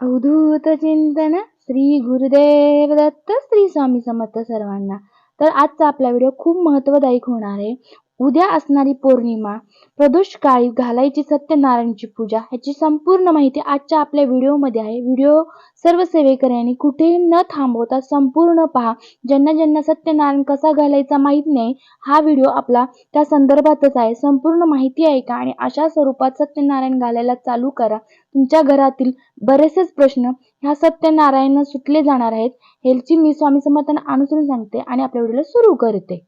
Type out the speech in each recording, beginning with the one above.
अवधूत चिंतन श्री गुरुदेव दत्त श्री स्वामी समर्थ सर्वांना. तर आजचा आपला व्हिडिओ खूप महत्वदायक होणार आहे. उद्या असणारी पौर्णिमा प्रदोष काळी घालायची सत्यनारायणची पूजा ह्याची संपूर्ण माहिती आजच्या आपल्या व्हिडिओमध्ये आहे. व्हिडिओ सर्व सेवेकऱ्यांनी कुठेही न थांबवता संपूर्ण पहा. ज्यांना ज्यांना सत्यनारायण कसा घालायचा माहीत नाही हा व्हिडिओ आपला त्या संदर्भातच आहे. संपूर्ण माहिती ऐका आणि अशा स्वरूपात सत्यनारायण घालायला चालू करा. तुमच्या घरातील बरेचसेच प्रश्न ह्या सत्यनारायण सुटले जाणार आहेत. ह्याची मी स्वामी समर्थांना अनुसरून सांगते आणि आपल्या व्हिडिओला सुरू करते.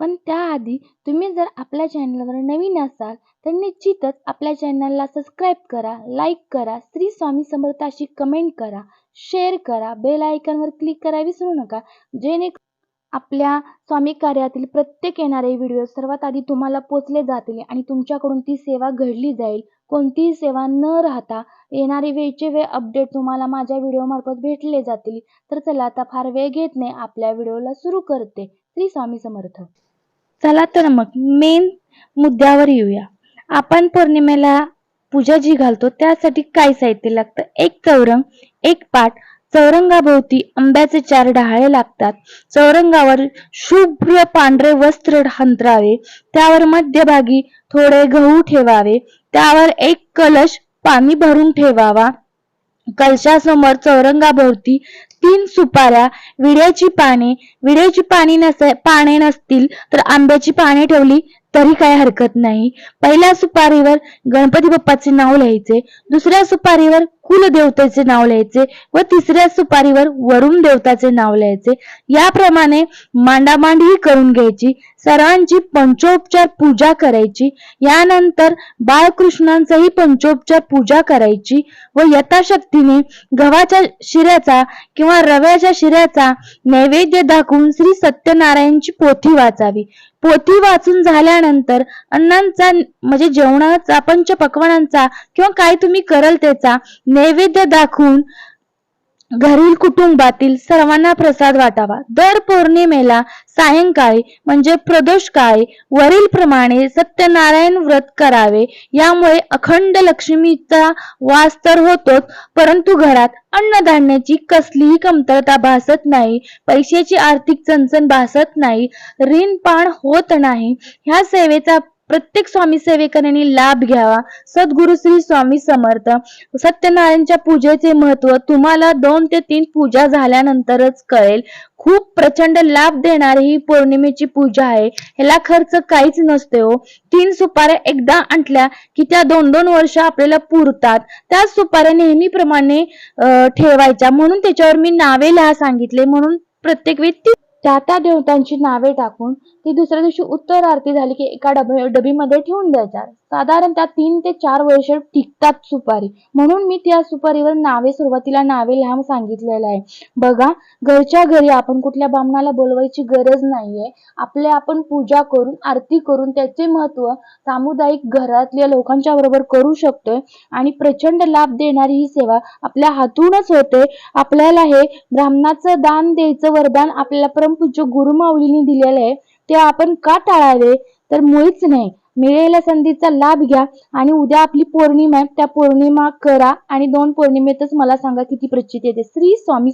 पण त्याआधी तुम्ही जर आपल्या चॅनलवर नवीन असाल तर निश्चितच आपल्या चॅनलला सबस्क्राईब करा लाईक करा श्री स्वामी समर्थाशी कमेंट करा शेअर करा बेल आयकॉनवर क्लिक करा विसरू नका. जेणे आपल्या स्वामी कार्यातील प्रत्येक येणारे व्हिडिओ सर्वात आधी तुम्हाला पोचले जातील आणि तुमच्याकडून ती सेवा घडली जाईल. कोणतीही सेवा न राहता येणारी वेळचे वेळ अपडेट तुम्हाला माझ्या व्हिडिओमार्फत भेटले जातील. तर चला आता फार वेळ घेत नाही आपल्या व्हिडिओला सुरू करते. श्री स्वामी समर्थ. चला तर मग मेन मुद्द्यावर येऊया. आपण पौर्णिमेला पूजा जी घालतो त्यासाठी काय साहित्य लागतं? एक चौरंग एक पाट चौरंगाभोवती आंब्याचे चार डहाळे लागतात. चौरंगावर शुभ्र पांढरे वस्त्र हंतरावे. त्यावर मध्यभागी थोडे गहू ठेवावे. त्यावर एक कलश पाणी भरून ठेवावा. कलशासमोर चौरंगाभोवती तीन सुपाऱ्या विड्याची पाने विड्याची पाने नसे पाने नसतील तर आंब्याची पाने ठेवली तरी काय हरकत नाही. पहिल्या सुपारीवर गणपती बाप्पाचे नाव लिहायचे दुसऱ्या सुपारीवर कुलदेवतेचे नाव लिहायचे व तिसऱ्या सुपारीवर वरुण देवताचे नाव लिहायचे. याप्रमाणे मांडामांडी करून घ्यायची सर्वांची पंचोपचार पूजा करायची यानंतर बाळकृष्णांचाही पंचोपचार पूजा करायची व यथाशक्तीने गव्हाच्या शिऱ्याचा किंवा रव्याच्या शिऱ्याचा नैवेद्य दाखवून श्री सत्यनारायणची पोथी वाचावी. पोथी वाचून झाल्यानंतर अन्नांचा म्हणजे जेवणाचा पंचपक्वानांचा किंवा काय तुम्ही करल त्याचा नैवेद्य दाखवून घरील कुटुंबातील सर्वांना प्रसाद वाटावा. दर पौर्णिमेला सायंकाळी म्हणजे प्रदोष काळी वरील प्रमाणे सत्यनारायण व्रत करावे. यामुळे अखंड लक्ष्मीचा वास तर होतोच परंतु घरात अन्नधान्याची कसलीही कमतरता भासत नाही पैशाची आर्थिक चणचण भासत नाही ऋणपाण होत नाही. ह्या सेवेचा प्रत्येक स्वामी सेवेकरांनी लाभ घ्यावा. सद्गुरु श्री स्वामी समर्थ. सत्यनारायणच्या पूजेचे महत्त्व तुम्हाला दोन ते तीन पूजा झाल्यानंतरच कळेल. खूप प्रचंड लाभ देणारी ही पौर्णिमेची पूजा आहे. ह्याला खर्च काहीच नसते हो. तीन सुपाऱ्या एकदा आणल्या की त्या दोन दोन वर्ष आपल्याला पुरतात. त्या सुपाऱ्या नेहमीप्रमाणे ठेवायच्या. म्हणून त्याच्यावर मी नावे लिहा सांगितले. म्हणून प्रत्येक व्यक्ती त्या त्या देवतांची नावे टाकून ती दुसऱ्या दिवशी उत्तर आरती झाली की एका डबी डबीमध्ये ठेवून द्यायच्या साधारण त्या तीन ते चार वर्ष टिकतात सुपारी. म्हणून मी त्या सुपारीवर नावे सुरुवातीला नावे लहान सांगितलेलं आहे. बघा घरच्या घरी आपण कुठल्या बामणाला बोलवायची गरज नाहीये. आपले आपण पूजा करून आरती करून त्याचे महत्त्व सामुदायिक घरातल्या लोकांच्या बरोबर करू शकतोय आणि प्रचंड लाभ देणारी ही सेवा आपल्या हातूनच होते. आपल्याला हे ब्राह्मणाचं दान द्यायचं वरदान आपल्याला परमपूज्य गुरुमाऊलीने दिलेले आहे ते आपण का टाळावे? तर मुळीच नाही. मिळेल्या संधीचा लाभ घ्या आणि उद्या आपली पौर्णिमा आहे त्या पौर्णिमा करा आणि दोन पौर्णिमेतच मला सांगा किती प्रचित येते. श्री स्वामी